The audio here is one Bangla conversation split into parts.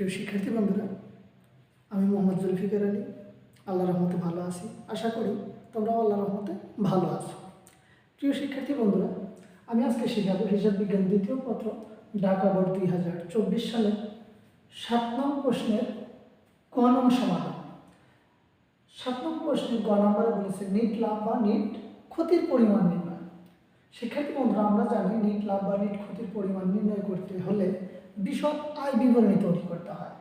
প্রিয় শিক্ষার্থী বন্ধুরা, আমি মোহাম্মদ জুলফিকার আলী আল্লাহ রহমতে ভালো আছি। আশা করি তোমরাও আল্লাহ রহমতে ভালো আছো। প্রিয় শিক্ষার্থী বন্ধুরা, আমি আজকে শেখাবো হিসাব বিজ্ঞান দ্বিতীয় পত্র, ঢাকা বোর্ড দুই হাজার চব্বিশ সালে সাত নং প্রশ্নের ক নং সমাধান। সাত নং প্রশ্নের গ নম্বরে বলেছে, নিট লাভ বা নিট, ক্ষতির পরিমাণ নির্ণয়। শিক্ষার্থী বন্ধুরা, আমরা জানি, নিট লাভ বা নিট, ক্ষতির পরিমাণ নির্ণয় করতে হলে বিশদ আয় বিবরণী তৈরি করতে হয়।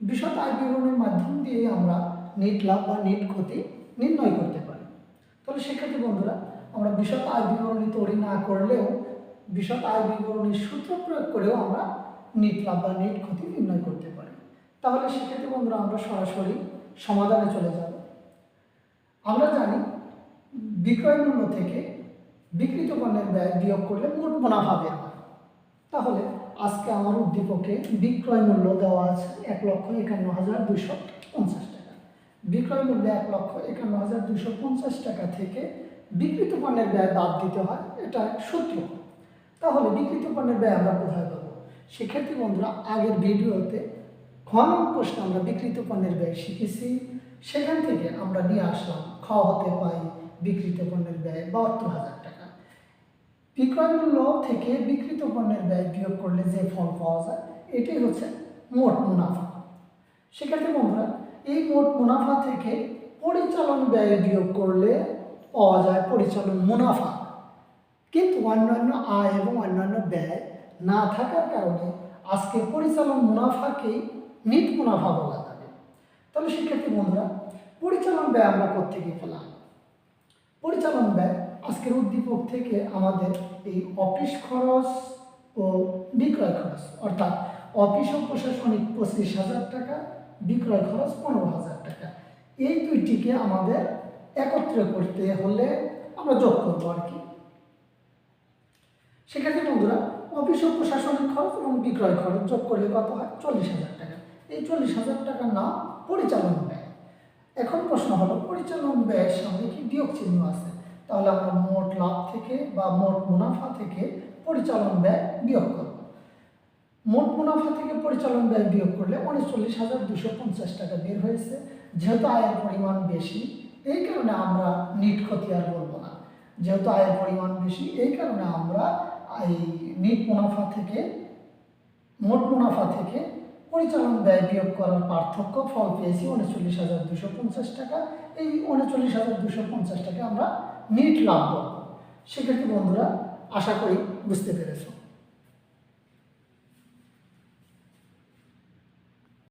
বিশদ আয় বিবরণের মাধ্যম দিয়ে আমরা নেট লাভ বা নেট ক্ষতি নির্ণয় করতে পারি। তাহলে সেক্ষেত্রে বন্ধুরা, আমরা বিশদ আয় বিবরণী তৈরি না করলেও বিশদ আয় বিবরণীর সূত্র প্রয়োগ করেও আমরা নেট লাভ বা নেট ক্ষতি নির্ণয় করতে পারি। তাহলে সেক্ষেত্রে বন্ধুরা, আমরা সরাসরি সমাধানে চলে যাব। আমরা জানি বিক্রয় মূল্য থেকে বিক্রিত পণ্যের ব্যয় বিয়োগ করলে মোট মুনাফা বের হয়। তাহলে আজকে আমার উদ্দীপকে বিক্রয় মূল্য দেওয়া আছে এক লক্ষ একান্ন হাজার দুশো পঞ্চাশ টাকা। বিক্রয় মূল্য এক লক্ষ একান্ন হাজার দুশো পঞ্চাশ টাকা থেকে বিক্রিত পণ্যের ব্যয় বাদ দিতে হয়, এটা সূত্র তাহলে বিক্রিত পণ্যের ব্যয় আমরা কোথায় পাবো? সেক্ষেত্রে বন্ধুরা, আগের ভিডিওতে খ নং প্রশ্নে আমরা বিক্রিত পণ্যের ব্যয় শিখেছি। সেখান থেকে আমরা নিয়ে আসলাম, খ হতে পাই বিক্রিত পণ্যের ব্যয় বাহাত্তর হাজার টাকা। বিক্রয় মূল্য থেকে বিক্রিত পণ্যের ব্যয় বিয়োগ করলে যে ফল পাওয়া যায়, এটাই হচ্ছে মোট মুনাফা। সেক্ষেত্রে বন্ধুরা, এই মোট মুনাফা থেকে পরিচালন ব্যয় বিয়োগ করলে পাওয়া যায় পরিচালন মুনাফা। কিন্তু অন্যান্য আয় এবং অন্যান্য ব্যয় না থাকার কারণে আজকে পরিচালন মুনাফাকেই নিট মুনাফা বলা যাবে। তাহলে শিক্ষার্থী বন্ধুরা, পরিচালন ব্যয় আমরা কোথেকে পেলাম? পরিচালন ব্যয় আজকের উদ্দীপক থেকে আমাদের এই অফিস খরচ ও বিক্রয় খরচ, অর্থাৎ অফিস ও প্রশাসনিক পঁচিশ হাজার টাকা, বিক্রয় খরচ পনেরো হাজার টাকা। এই দুইটিকে আমাদের একত্রে করতে হলে আমরা যোগ করব আর কি। সেক্ষেত্রে বন্ধুরা, অফিস ও প্রশাসনিক খরচ এবং বিক্রয় খরচ যোগ করলে কত হয়? চল্লিশ হাজার টাকা। এই চল্লিশ হাজার টাকার নাম পরিচালন ব্যয়। এখন প্রশ্ন হলো, পরিচালন ব্যয়ের সঙ্গে কি বিয়োগ চিহ্ন আছে? তাহলে আমরা মোট লাভ থেকে বা মোট মুনাফা থেকে পরিচালন ব্যয় বিয়োগ করব। মোট মুনাফা থেকে পরিচালন ব্যয় বিয়োগ করলে উনচল্লিশ হাজার দুশো পঞ্চাশ টাকা বের হয়েছে। যেহেতু আয়ের পরিমাণ বেশি, এই কারণে আমরা নিট ক্ষতি আর বলব না। যেহেতু আয়ের পরিমাণ বেশি, এই কারণে আমরা এই নিট মুনাফা থেকে, মোট মুনাফা থেকে পরিচালন ব্যয় বিয়োগ করার পার্থক্য ফল পেয়েছি উনচল্লিশ হাজার দুশো পঞ্চাশ টাকা। এই উনচল্লিশ হাজার দুশো পঞ্চাশ টাকা আমরা নিট লাগবে। সেক্ষেত্রে বন্ধুরা আশা করি বুঝতে পেরেছ।